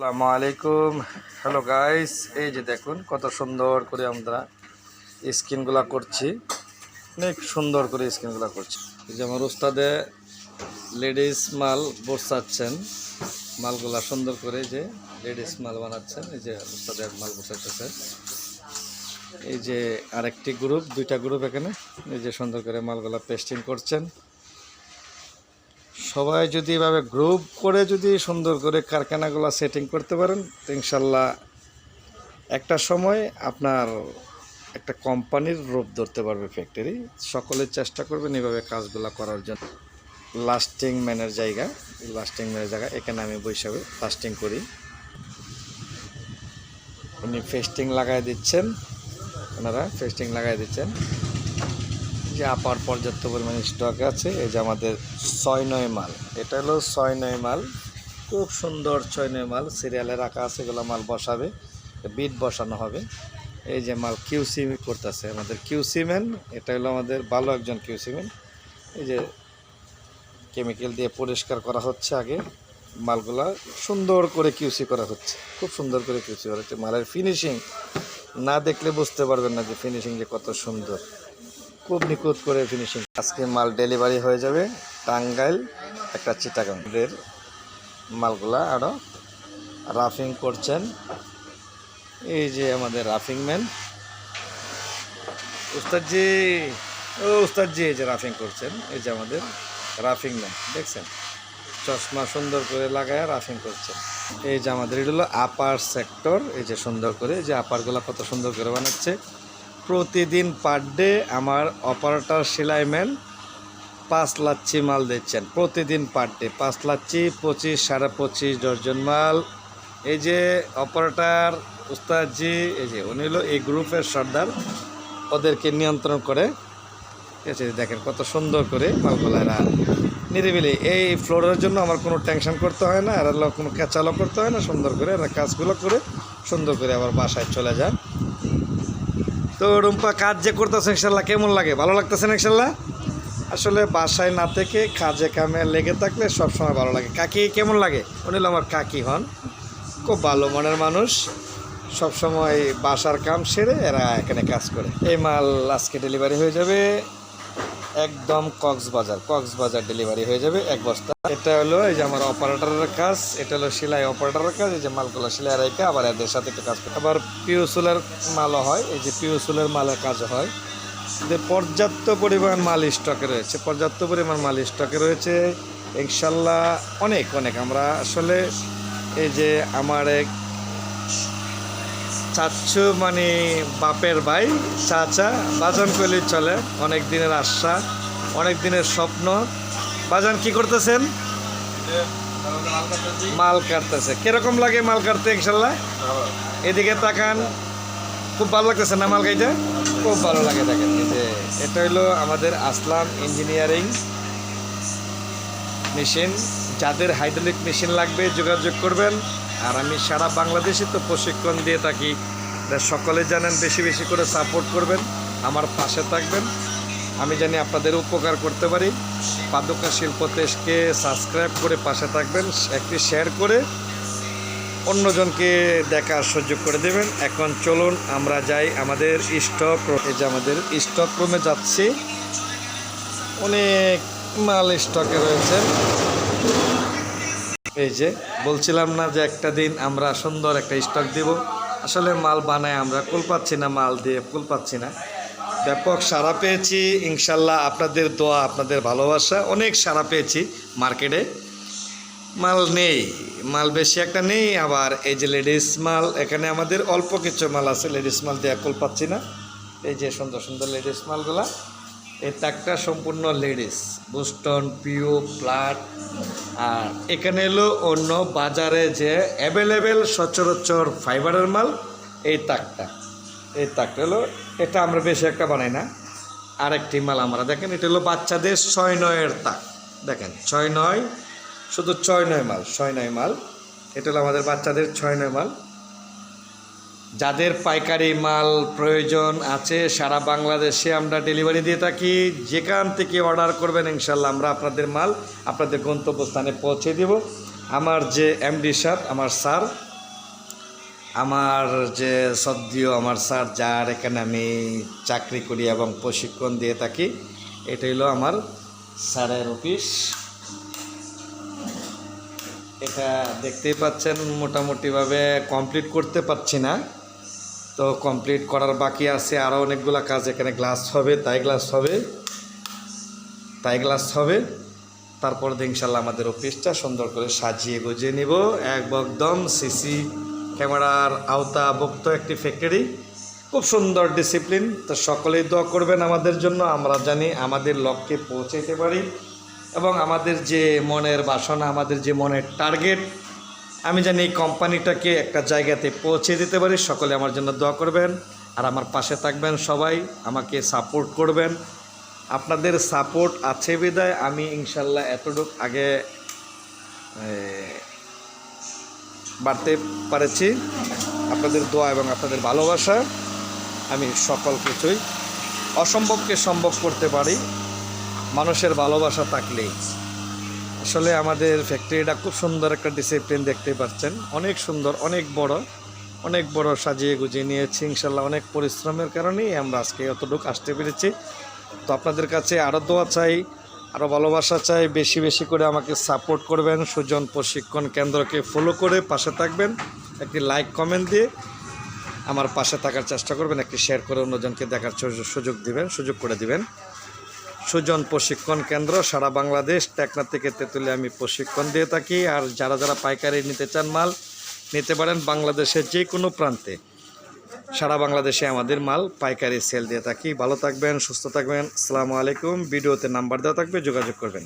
আসসালামু আলাইকুম। Hello guys এই যে দেখুন, কত সুন্দর করে আমরা স্কিনগুলা করছি। অনেক সুন্দর করে স্কিনগুলা করছি। এই যে আমার উস্তাদে লেডিস মাল বসাচ্ছেন। মালগুলা সুন্দর করে যে লেডিস মাল বানাচ্ছেন। এই যে উস্তাদের মাল বসাচ্ছে এই যে আরেকটি গ্রুপ দুইটা গ্রুপ এখানে। এই যে সুন্দর করে মালগুলা পেস্টিং করছেন। সবাই যদি এভাবে গ্রুপ করে যদি সুন্দর করে কারখানাগুলো সেটিং করতে পারেন, তো ইনশাল্লাহ একটা সময় আপনার একটা কোম্পানির রূপ ধরতে পারবে ফ্যাক্টরি সকলে চেষ্টা করবেন এভাবে কাজগুলো করার জন্য। লাস্টিং ম্যানের জায়গা লাস্টিং ম্যানের জায়গা, এখানে আমি বৈশাখে লাস্টিং করি। উনি ফেস্টিং লাগাই দিচ্ছেন, ওনারা ফেস্টিং লাগাই দিচ্ছেন। যে আপার পর্যাপ্ত পরিমাণে স্টক আছে, এই যে আমাদের ছয় নয় মাল। এটা হলো ছয় নয় মাল, খুব সুন্দর ছয় নয় মাল সিরিয়ালে রাখা আছে, এগুলো মাল বসাবে বিট বসানো হবে। এই যে মাল কিউসি করতেছে, আমাদের কিউসিম্যান এটা হলো আমাদের ভালো একজন কিউসিম্যান এই যে কেমিক্যাল দিয়ে পরিষ্কার করা হচ্ছে আগে, মালগুলা সুন্দর করে কিউসি করা হচ্ছে, খুব সুন্দর করে কিউসি করা হচ্ছে। মালের ফিনিশিং না দেখলে বুঝতে পারবেন না যে ফিনিশিং যে কত সুন্দর। খুব নিখুঁত করে ফিনিশিং আজকে মাল ডেলিভারি হয়ে যাবে টাঙ্গাইল, একটা চিটাগাংদের মালগুলা আরও রাফিং করছেন। এই যে আমাদের রাফিং ম্যান উস্তাদজি, ও উস্তাদজি এই যে রাফিং করছেন, এই যে আমাদের রাফিং ম্যান দেখছেন? চশমা সুন্দর করে লাগায় রাফিং করছেন। এই যে আমাদের, এটা হলো আপার সেক্টর এই যে সুন্দর করে, এই যে আপারগুলা কত সুন্দর করে বানাচ্ছে। প্রতিদিন পার ডে আমার অপারেটর সেলাইম্যান পাঁচ লাচ্ছি মাল দিচ্ছেন। প্রতিদিন পার ডে পাঁচ লাচ্ছি, পঁচিশ, সাড়ে পঁচিশ ডর্জন মাল। এই যে অপারেটার উস্তাদজি, এই যে উনি হলো এই গ্রুপের সর্দার, ওদেরকে নিয়ন্ত্রণ করে। ঠিক আছে দেখেন কত সুন্দর করে মালগুলা এরা নিরিবিলি। এই ফ্লোরের জন্য আমার কোনো টেনশন করতে হয় না এরা কোনো ক্যাচালো করতে হয় না, সুন্দর করে এরা কাজগুলো করে সুন্দর করে আবার বাসায় চলে যান। তো রুম্পা, কাজ যে করতেছে ইনশাল্লাহ, কেমন লাগে? ভালো লাগতেছে না ইনশাল্লাহ? আসলে বাসায় না থেকে কাজে কামে লেগে থাকলে সবসময় ভালো লাগে। কাকি কেমন লাগে? উনি আমার কাকি হন। খুব ভালো মনের মানুষ। সবসময় বাসার কাম সেরে এরা এখানে কাজ করে। এই মাল আজকে ডেলিভারি হয়ে যাবে। একদম কক্সবাজার। কক্সবাজার ডেলিভারি হয়ে যাবে এক বস্তা। এটা হলো এই যে আমার অপারেটরের কাজ, এটা হলো সেলাই অপারেটরের কাজ, এই যে মালগুলো সেলাই রেখে আবার এদের সাথে একটু কাজ করে আবার পিউসুলের মালও হয়, এই যে পিউসুলের মালের কাজ হয়। যে পর্যাপ্ত পরিমাণ মাল স্টকে রয়েছে, পর্যাপ্ত পরিমাণ মাল স্টকে রয়েছে, ইনশাল্লাহ অনেক অনেক। আমরা আসলে এই যে আমার এক চাচ্ছু মানে বাপের ভাই, চাচা, বাজান কইলে চলে, অনেক দিনের আশা, অনেক দিনের স্বপ্ন। বাজান, কি করতেছেন? মাল কাটতেছে। কীরকম লাগে মাল কাটতে, ইনশাল্লাহ? এদিকে তাকান। খুব ভালো লাগতেছে না মাল কাইতে খুব ভালো লাগে দেখেন যে এটা হলো আমাদের আসলাম ইঞ্জিনিয়ারিং মেশিন। যাদের হাইড্রোলিক মেশিন লাগবে যোগাযোগ করবেন। আর আমি সারা বাংলাদেশে তো প্রশিক্ষণ দিয়ে থাকি। সকলে জানেন বেশি বেশি করে সাপোর্ট করবেন, আমার পাশে থাকবেন। আমি জানি আপনাদের উপকার করতে পারি। পাদুকা শিল্প দেশকে সাবস্ক্রাইব করে পাশে থাকবেন, একটি শেয়ার করে অন্যজনকে দেখার সুযোগ করে দেবেন। এখন চলুন আমরা যাই আমাদের স্টক এই যে আমাদের স্টক রুমে যাচ্ছি। অনেক মাল স্টকে রয়েছে। এই যে, বলছিলাম না যে একটা দিন আমরা সুন্দর একটা স্টক দিব। আসলে মাল বানায় আমরা, কুল পাচ্ছি না মাল দিয়ে, কুল পাচ্ছি না। ব্যাপক সাড়া পেয়েছি, ইনশাল্লাহ আপনাদের দোয়া, আপনাদের ভালোবাসা, অনেক সাড়া পেয়েছি মার্কেটে মাল নেই, মাল বেশি একটা নেই, আবার এই যে লেডিস মাল, এখানে আমাদের অল্প কিছু মাল আছে লেডিস মাল দিয়ে কুল পাচ্ছি না। এই যে সুন্দর সুন্দর লেডিস মালগুলা। এই তাকটা সম্পূর্ণ লেডিস। বুস্টন, পিও, প্লাট। আর এখানে এলো অন্য বাজারে যে অ্যাভেলেবেল সচরাচর ফাইবারের মাল, এই তাকটা। এই তাকটা হলো এটা আমরা বেশি একটা বানাই না। আরেকটি মাল আমরা দেখেন, এটা হলো বাচ্চাদের ছয় নয়ের তাক। দেখেন, ছয় নয়, শুধু ছয় নয় মাল, ছয় নয় মাল। এটা হলো আমাদের বাচ্চাদের ছয় নয় মাল। যাদের পাইকারি মাল প্রয়োজন আছে, সারা বাংলাদেশে আমরা ডেলিভারি দিয়ে থাকি। যেখান থেকে অর্ডার করবেন, ইনশাল্লাহ আমরা আপনাদের মাল আপনাদের গন্তব্যস্থানে পৌঁছে দেব। আমার যে এমডি সাহেব আমার স্যার আমার যে সদ্য আমার স্যার যার এখানে আমি চাকরি করি এবং প্রশিক্ষণ দিয়ে থাকি, এটা হলো আমার স্যারের অফিস এটা দেখতেই পাচ্ছেন, মোটামুটিভাবে কমপ্লিট করতে পারছি না। তো কমপ্লিট করার বাকি আছে। আরও অনেকগুলো কাজ এখানে গ্লাস হবে তাই গ্লাস হবে তাই গ্লাস হবে। তারপর ইনশাল্লাহ আমাদের অফিসটা সুন্দর করে সাজিয়ে গুজিয়ে নিব। একদম সিসি ক্যামেরার আওতাভুক্ত একটি ফ্যাক্টরি খুব সুন্দর ডিসিপ্লিন তো সকলেই দোয়া করবেন আমাদের জন্য। আমরা জানি আমাদের লক্ষ্যে পৌঁছাইতে পারি। এবং আমাদের যে মনের বাসনা, আমাদের যে মনের টার্গেট আমি জানি এই কোম্পানিটাকে একটা জায়গাতে পৌঁছে দিতে পারি। সকলে আমার জন্য দোয়া করবেন। আর আমার পাশে থাকবেন সবাই। আমাকে সাপোর্ট করবেন। আপনাদের সাপোর্ট আছে বিদায়। আমি ইনশাল্লাহ এতটুক আগে বাড়তে পারেছি। আপনাদের দোয়া এবং আপনাদের ভালোবাসা আমি সকল কিছুই অসম্ভবকে সম্ভব করতে পারি। মানুষের ভালোবাসা থাকলেই। আসলে আমাদের ফ্যাক্টরিটা খুব সুন্দর একটা ডিসিপ্লিন দেখতে পাচ্ছেন। অনেক সুন্দর, অনেক বড়। অনেক বড় সাজিয়ে গুজিয়ে নিয়েছি, ইনশাল্লাহ অনেক পরিশ্রমের কারণেই আমরা আজকে অতটুকু আসতে পেরেছি। তো আপনাদের কাছে আরও দোয়া চাই আরও ভালোবাসা চাই, বেশি বেশি করে আমাকে সাপোর্ট করবেন। সুজন প্রশিক্ষণ কেন্দ্রকে ফলো করে পাশে থাকবেন। একটি লাইক কমেন্ট দিয়ে আমার পাশে থাকার চেষ্টা করবেন, একটি শেয়ার করে অন্যজনকে দেখার সুযোগ- সুযোগ দিবেন, সুযোগ করে দিবেন। সুজন প্রশিক্ষণ কেন্দ্র, সারা বাংলাদেশ, টেকনা থেকে তেঁতুলে আমি প্রশিক্ষণ দিয়ে থাকি। আর যারা যারা পাইকারি নিতে চান মাল, নিতে পারেন বাংলাদেশের যে কোনো প্রান্তে। সারা বাংলাদেশে আমাদের মাল পাইকারি সেল দিয়ে থাকি। ভালো থাকবেন, সুস্থ থাকবেন। আসসালামু আলাইকুম। ভিডিওতে নাম্বার দেওয়া থাকবে, যোগাযোগ করবেন।